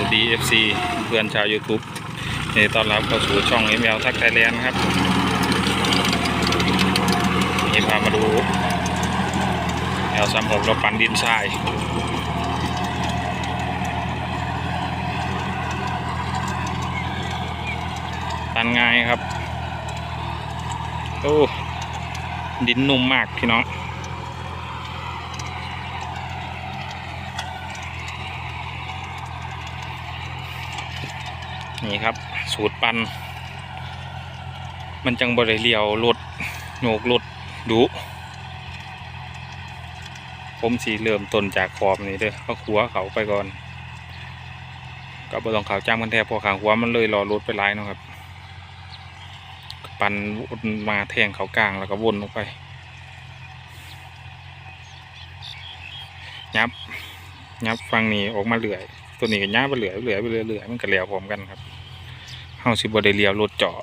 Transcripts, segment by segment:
วัสดี FC เพื่อนชาว YouTube นดีต้อนรับเข้าสู่ช่อง ML ทักไทยแลนด์ครับนี่พามาดูแอลซัมหกเราปั่นดินทรายปั่นง่ายครับโอ้ดินนุ่มมากพี่น้อง นี่ครับ สูตรปัน มันจังบริเลียวรถโยกรถดุผมสีเริ่มต้นจากขอบนี่เด้อเขาขัวเขาไปก่อนก็บ่ต้องเขาจ้างมันแทบพอขางหัวมันเลยรอรถไปไล่นะครับ ปันวนมาแทงเขากลางแล้วก็วนลงไปยับยับฟังนี้ออกมาเหลื่อย ตัวนี้ก็ยับไปเหลือเหลือไปเรื่อเหลือมันก็เหลียวพร้อมกันครับเฮาสิบ่ได้เลียวรถเจาะ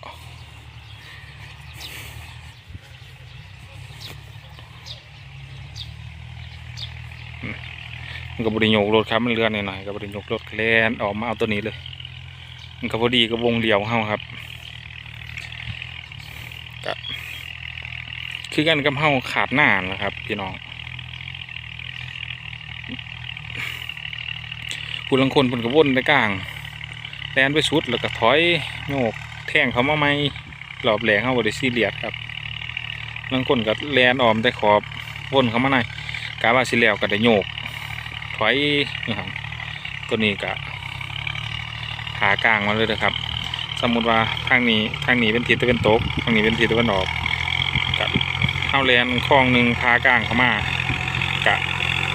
มันก็บริโยกรถครับมันเลื่อนหน่อยๆก็บริโยกรถแลนออกมาเอาตัวนี้เลย มันก็พอดีกับวงเดียวเฮาครับก็คือกันกับเฮาขาดหน้านะครับ พี่น้อง ผู้ลังคนเพิ่นก็วนไปกลางแลนไปสุดแล้วก็ถอยโยกแทงเขามาไม่หมรอบแหลงเขาบริซีเรียสครับลังคนก็แลนออมแต่ขอบวนเขามาในกาว่าสิแล้วก็ได้โยกถอยนะครับตัวนี้ก็หากลางมาเลยนะครับ สมมุติว่าทางนี้ทางนี้เป็นทิศตะวันตกทางนี้เป็นทิศตะวันออกกับเข้าแลนคลองหนึ่งพากลางเข้ามากะ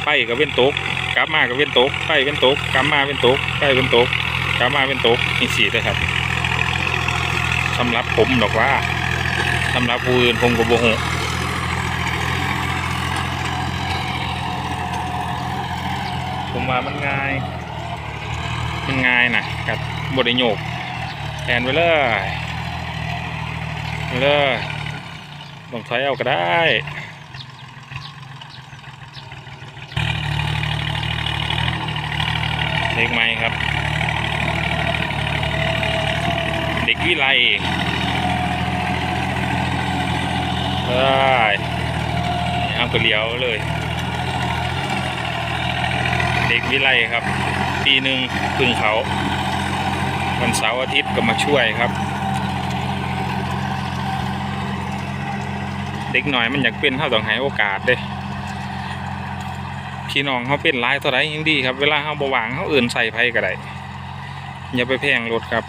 ไปกับเว้นตก กลับมาก็เป็นตกไปเป็นตกกลับมาเป็นตกไปเป็นตกกลับมาเป็นตกมีสีด้วยครับสำหรับผมดอกว่าสำหรับผู้อื่นผมก็บ่ฮู้ผมว่ามันง่าย มันง่ายนะครับบริโยกแทนไปเลยไปเลยลองถอยเอาก็ได้ เด็กใหม่ครับ เด็กวิไลได้เอาไปเลี้ยวเลย เด็กวิไลครับ ปีหนึ่งพึ่งเขาวันเสาร์อาทิตย์ก็มาช่วยครับ เด็กหน่อยมันอยากเป็นเท่าต้องให้โอกาสเด้ พี่น้องเขาเป็นลายเท่าไรยังดีครับ เวลาเขาบวางเขาอื่นใส่ไผก็ได้อย่าไปแพงรถครับ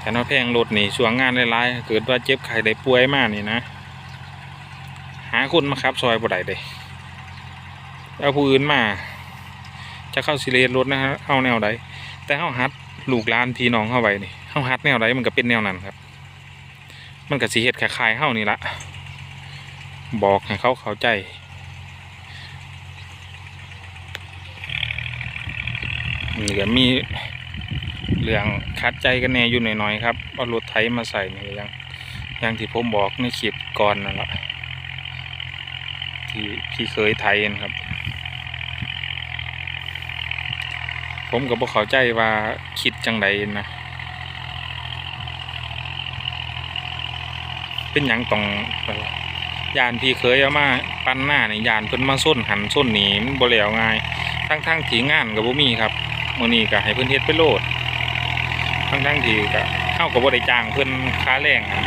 แต่เราแพงรถนี่ช่วงงานหลายๆเกิดว่าเจ็บไข้ได้ป่วยมากนี่นะ หาคนมาขับซอยบ่ได้เลยเอาผู้อื่นมา จะเข้าสิเลนรถนะฮะเอาแนวใดแต่เขาหัดลูกหลานพี่น้องเข้าไปนี่เขาหัดแนวใดมันก็เป็นแนวนั้นครับ มันก็สิเฮ็ดคล้ายๆเฮานี่ละบอกให้เขาเข้าใจ นี่ก็มีเรื่องคัดใจกันแน่อยู่หน่อยๆครับเอารถไถมาใส่นี่ยังอย่างที่ผมบอกในคลิปก่อนนั่นแหละที่พี่เคยไถนะครับ ผมก็บ่เขาใจว่าคิดจังใดนะเป็นหยังต้องยานพี่เคยเอามาปั้นหน้านี่ยานเพิ่นมาส้นหันส้นหนีมันบ่แล้วง่าย ทั้งๆที่งานก็บ่มีครับ มื้อนี้ก็ให้เพิ่อนเฮ็ดไปโลดทั้งๆที่ก็เฮาก็บ่ได้จ้างเพิ่อนค่าแรงครับ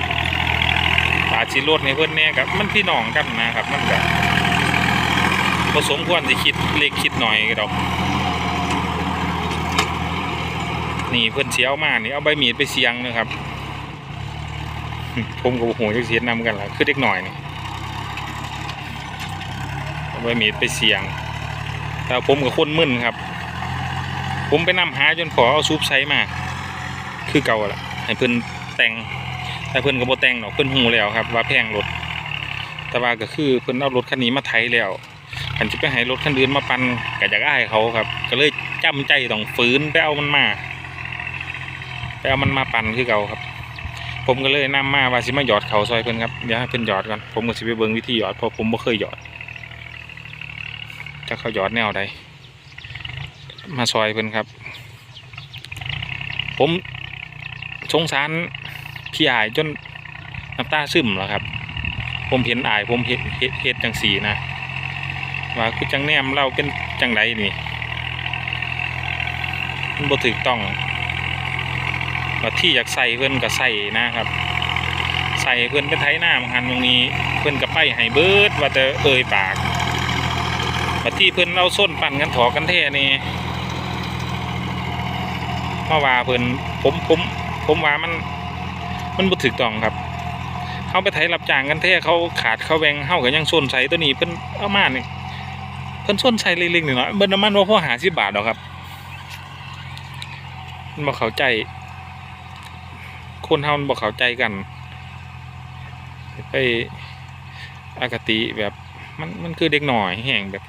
ปาสิลดให้เพิ่อนแน่ก็มันพี่น้องกันนะครับ มันก็บ่สมควรสิคิดเล็กคิดหน้อยดอกนี่เพิ่อนสิเอามากนี่เอาใบมีดไปเสียงนะครับผมก็บ่ฮู้จักสิเฮ็ดนำกันละคือเด็กหน้อยนี่เอาใบมีดไปเสียงแต่ผมกับคนมึนครับ ผมไปนำหาจนขอเอาซุปใช้มา คือเก่าละให้เพิ่อนแต่งแต่เพิ่อนก็บ่แต่งดอกเพิ่อนฮู้แล้วครับ ว่าแพงรถแต่ว่าก็คือเพิ่อนเอารถคันนี้มาไถแล้วคันสิไปให้รถคันอื่นมาปันก็อยากอ้เขาครับ ก็เลยจำใจต้องฝืนไปเอามันมาไปเอามันมาปันคือเก่าครับ ผมก็เลยนำมาว่าสิมาหยอดเขาซอยเพิ่อนครับเดี๋ยวให้เพิ่อนหยอดก่อนผมก็สิไปเบิ่งวิธีหยอดเพราะผมบ่เคยหยอดจะเขาหยอดแนวใด มาซอยเพิ่นครับ ผมสงสารพี่อายจนน้ำตาซึมแล้วครับ ผมเห็นอายผมเฮ็ดเฮ็ดเฮ็ดจังสีนะ ว่าคือจังแนมเราเป็นจังไดนี่มันบ่ถูกต้องว่าที่อยากใส่เพิ่อนก็ใส่นะครับ ใส่เพิ่อนไปไถหน้ามังหันตรงนี้เพิ่อนก็ไปให้เบิดว่าแต่เอ่ยปากว่าที่เพิ่อนเอาส้นปั่นกันถอกันแท้นี่ มาว่าเพิ่นผมผมผมว่ามัน มันบ่ถูกต้องครับเฮาไปไถรับจ้างกันแท้เขาขาดเขาแบ่งเฮาก็ยังส้นใส่ตัวนี้เพิ่นเอามานี่เพิ่นส้นใส่เล็กๆหน้อยๆเบิ่นน้ำมันว่าพอหาสิบบาทดอกครับมันบ่เข้าใจ คนเฮามันบ่เข้าใจกันไปอคติแบบมันมันคือเด็กหน่อยแห่งแบบ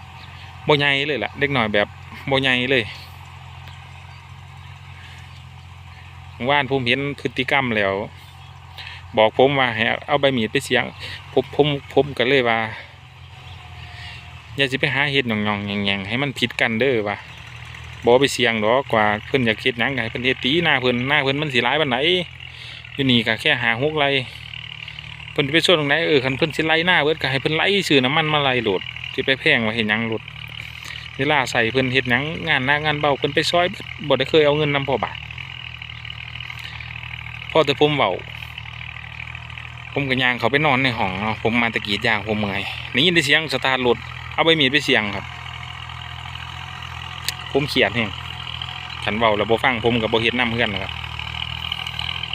บ่ใหญ่เลยล่ะ เด็กหน่อยแบบบ่ใหญ่เลย ว่านผมเห็นพฤติกรรมแล้ว บอกผมว่าให้เอาใบมีดไปเสียงผมผมผมก็เลยว่า อย่าสิไปหาเฮ็ดหย่องๆแหงๆให้มันผิดกันเด้อว่าบ่ไปเสียงดอกกว่าเพิ่นอยากเฮ็ดหยังก็ให้เพิ่นเฮ็ดตีหน้าเพิ่นหน้าเพิ่นมันสิหลายปานใดอยู่นี่ก็แค่หาหกไรเพิ่นไปส่วนตรงไหนเออคันเพิ่นสิไล่หน้าเบิดก็ให้เพิ่นไล่ซื้อน้ำมันมาไล่โหลดสิไปแพงว่าเฮ็ดหยังโหลดเวลาใส่เพิ่นเฮ็ดหยังงานหน้างานเบาเพิ่นไปซอยบ่ได้เคยเอาเงินนำพอบาท พอแต่ผมเว้าผมก็ย่างเขาไปนอนในห้องเนาะผมมาตะกีดยางผมเมื่อยได้ยินแต่เสียงสตาร์ทรถเอาใบมีดไปเสียงครับ ผมเขียดแฮงขันเบาแล้วบ่ฟังผมกับโบเฮ็ดน้ำเพื่อนนะครับ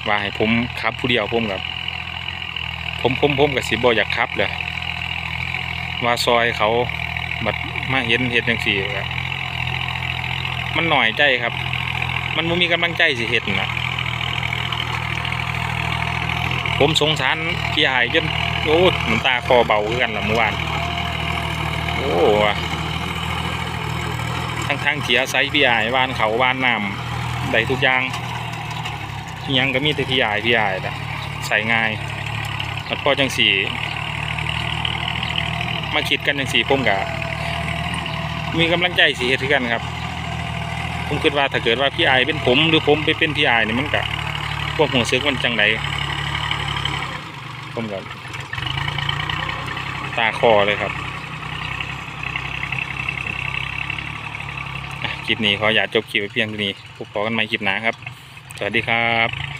ว่าให้ผมขับผู้เดียวผมกับผมผมผมกับสิบ่อยากขับเลยว่าซอยเขาบัดมาเห็นเฮ็ดจังซี่ครับมันหน่อยใจครับ มันบ่มีกำลังใจสิเฮ็ดนะ ผมสงสารพี่อายจนโอ้ยน้ำตาคอเบาคือกันละเมื่อวาน โอ้ทั้งทั้งๆที่อาศัยพี่อายบ้านเขาบ้านน้ำได้ทุกอย่างยังก็มีแต่พี่อายพี่อายแหละใส่ง่ายแล้วพอจังสีมาคิดกันจังสีผมกะมีกำลังใจสีเฮ็ดคือกันครับ ผมคิดว่าถ้าเกิดว่าพี่ไอเป็นผมหรือผมไปเป็นพี่ไอายนี่ยมันกะพวกหัวเสือกมันจังได ผมกับตาคอเลยครับคลิปนี้ขออย่าจบคลิปไว้เพียงเท่านี้พบกันใหม่คลิปหน้าครับ สวัสดีครับ